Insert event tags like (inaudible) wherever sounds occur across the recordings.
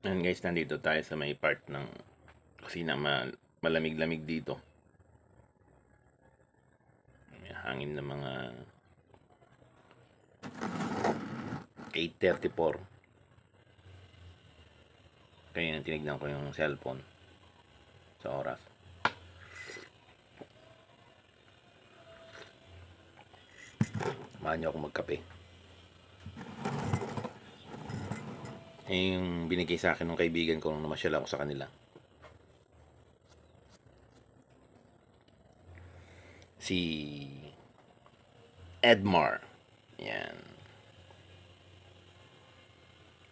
Ayan guys, nandito tayo sa may part ng kusina ma malamig-lamig dito. May hangin na mga 8.34. Kaya nang tinignan ko yung cellphone sa oras. Samahan niyo ako magkape. Eh, yung binigay sa akin ng kaibigan ko nung namasyal ako sa kanila. Si Edmar. Yan.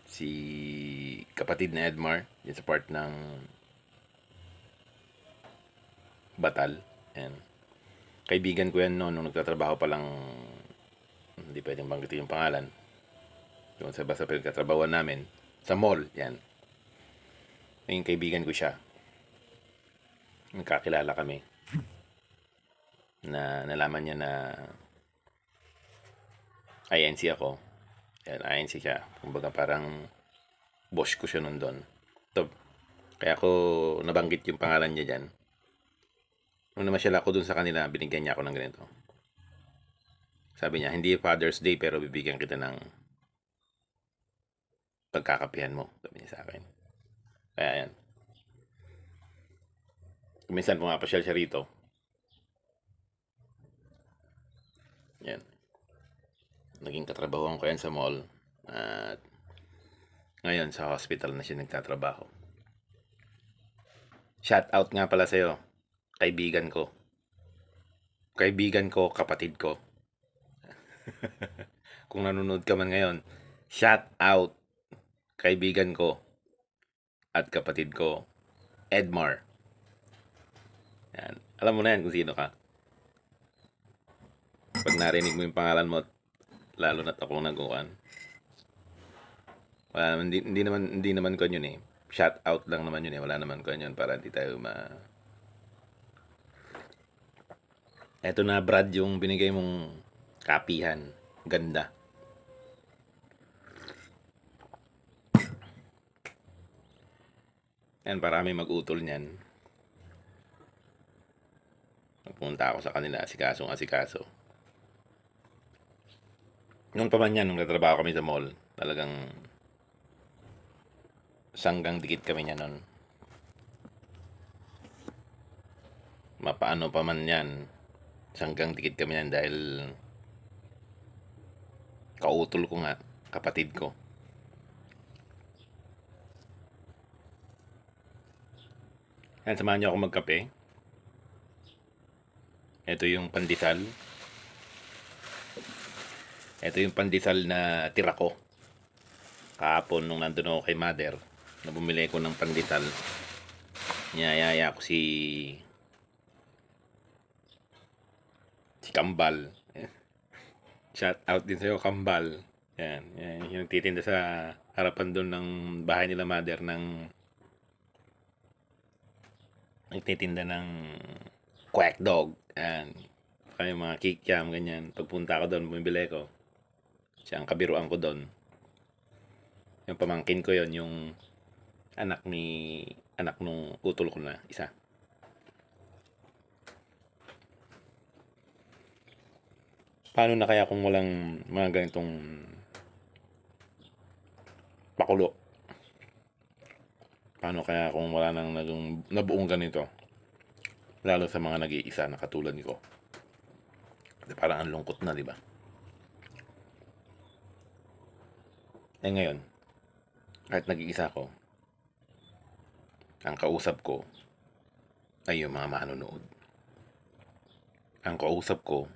Si kapatid na Edmar. Yan sa part ng Batal. Yan. Kaibigan ko yan noon nung nagtatrabaho pa lang hindi pwedeng banggitin yung pangalan. Doon sa basta pinagtatrabawan namin sa mall, yan. Yung kaibigan ko siya. Nagkakilala kami. Na nalaman niya na INC ako. Yan, INC siya. Kumbaga parang boss ko siya nun doon. To, kaya ako nabanggit yung pangalan niya dyan. Nung namasyal ako dun sa kanila, binigyan niya ako ng ganito. Sabi niya, hindi Father's Day pero bibigyan kita ng pagkakapihan mo. Sabi niya sa akin. Kaya yan. Minsan pumapasyal siya rito. Yan. Naging katrabahoan ko yan sa mall. At ngayon sa hospital na siya nagtatrabaho. Shout out nga pala sa'yo. Kaibigan ko. Kaibigan ko, kapatid ko. (laughs) Kung nanonood ka man ngayon, shout out kaibigan ko at kapatid ko, Edmar. Yan. Alam mo na yan kung sino ka. Pag narinig mo yung pangalan mo, lalo na't ako nagukan. Wala naman, hindi, hindi naman, hindi naman ko yun eh. Shout out lang naman yun eh. Wala naman ko yun para hindi tayo ma... Eto na Brad yung binigay mong kapihan. Ganda. Yan, parami mag-utol niyan. Nagpunta ako sa kanila, asikaso ng asikaso. Noon pa man nung natrabaho kami sa mall, talagang sanggang dikit kami niya noon. Mapaano pa man yan, sanggang dikit kami yan dahil kautol ko nga, kapatid ko. Yan, samahan niyo ako magkape. Ito yung pandesal. Ito yung pandesal na tira ko. Kahapon nung nandun ako kay mother, na bumili ko ng pandesal. Niyayaya ko si si Kambal. (laughs) Shout out din sa'yo, Kambal. Yan, yan yung titinda sa harapan doon ng bahay nila mother ng nagtitinda ng quack dog. Yan. Kaya mga kikiam, ganyan. Pagpunta ko doon, bumibili ko. Siya ang kabiruan ko doon. Yung pamangkin ko yon yung anak ni anak nung utol ko na isa. Paano na kaya kung walang mga ganitong pakulo? Paano kaya kung wala nang naging nabuong ganito? Lalo sa mga nag-iisa na katulad ko. Parang ang lungkot na, di ba? Eh ngayon, kahit nag-iisa ko, ang kausap ko ay yung mga manonood. Ang kausap ko,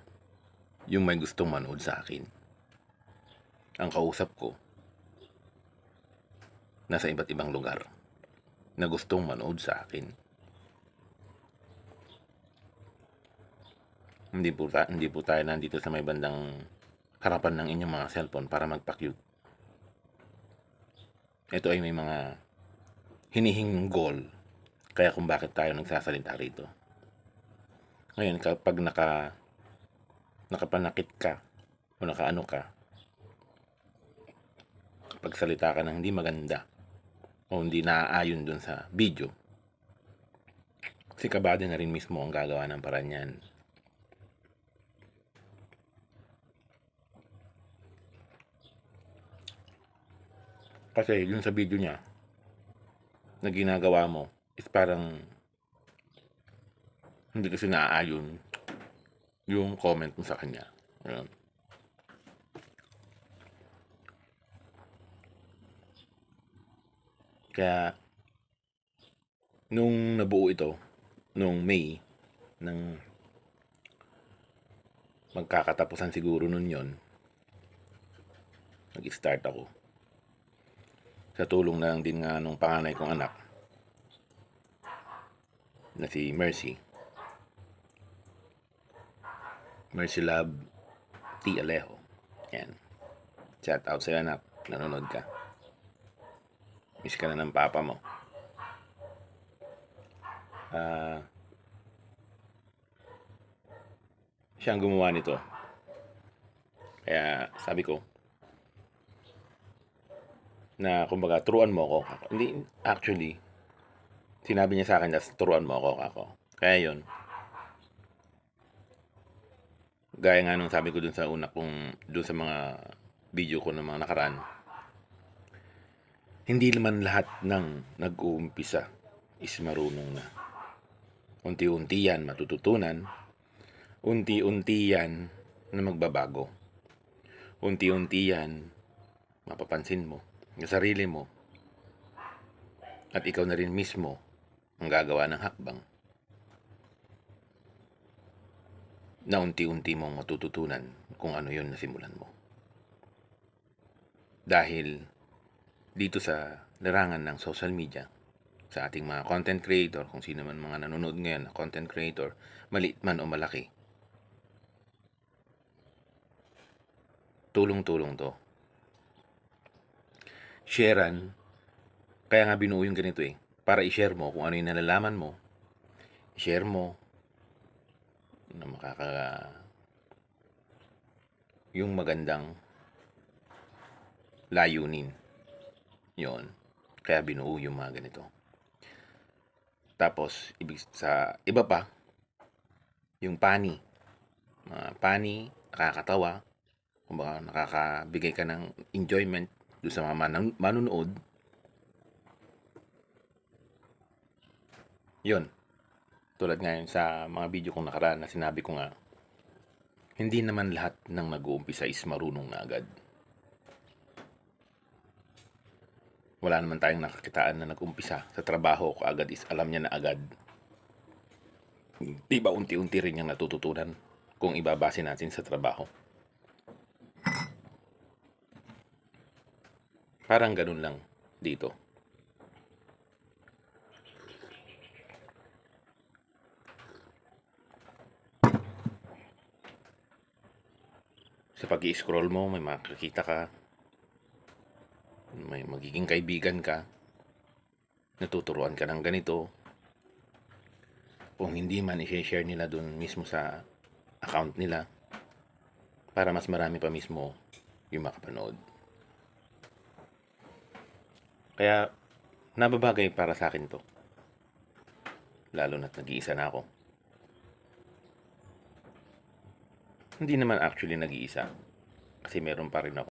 yung may gustong manood sa akin. Ang kausap ko, nasa iba't ibang lugar na gustong manood sa akin. Hindi po, ta- hindi po tayo nandito sa may bandang harapan ng inyong mga cellphone para magpa-cute. Ito ay may mga hinihinging goal kaya kung bakit tayo nagsasalita rito. Ngayon, kapag naka nakapanakit ka o nakaano ka, pagsalita ka ng hindi maganda o hindi naaayon dun sa video, si kabady na rin mismo ang gagawa ng paraan yan. Kasi yun sa video niya na ginagawa mo is parang hindi kasi naaayon yung comment mo sa kanya. Ayun. Kaya nung nabuo ito nung May ng magkakatapusan siguro nun yon nag-start ako. Sa tulong na lang din nga nung panganay kong anak na si Mercy. Mercy Love T. Alejo. Yan. Shout out sa'yo anak. Nanonood ka miss ka na ng papa mo Ah siya ang gumawa nito kaya sabi ko na kumbaga turuan mo ako. Hindi actually sinabi niya sa akin na turuan mo ako kako. Kaya 'yon. Gaya nga nung sabi ko dun sa una kong dun sa mga video ko ng mga nakaraan. Hindi naman lahat ng nag-uumpisa is marunong na. Unti-unti yan matututunan. Unti-unti yan na magbabago. Unti-unti yan mapapansin mo yung sarili mo at ikaw na rin mismo ang gagawa ng hakbang na unti-unti mong matututunan kung ano yun na simulan mo. Dahil dito sa larangan ng social media, sa ating mga content creator, kung sino man mga nanonood ngayon content creator, maliit man o malaki, tulong-tulong to. Sharean, kaya nga binuo yung ganito eh, para i-share mo kung ano yung nalalaman mo, i-share mo, na makaka, yung magandang layunin. Yon Kaya binuo yung mga ganito. Tapos, ibig sa iba pa, yung pani. Mga pani, nakakatawa, kumbaga nakakabigay ka ng enjoyment doon sa mga man- manunood, yun. Tulad ngayon sa mga video kong nakaraan na sinabi ko nga, hindi naman lahat ng nag-uumpisa is marunong na agad. Wala naman tayong nakakitaan na nag-umpisa sa trabaho ko agad is alam niya na agad. Di ba unti-unti rin niyang natututunan kung ibabase natin sa trabaho. Parang ganun lang dito. Sa pag scroll mo, may makikita ka. May magiging kaibigan ka. Natuturuan ka ng ganito. Kung hindi man, i-share nila dun mismo sa account nila. Para mas marami pa mismo yung makapanood. Kaya, nababagay para sa akin to. Lalo na't nag-iisa na ako. Hindi naman actually nag-iisa. Kasi meron pa rin ako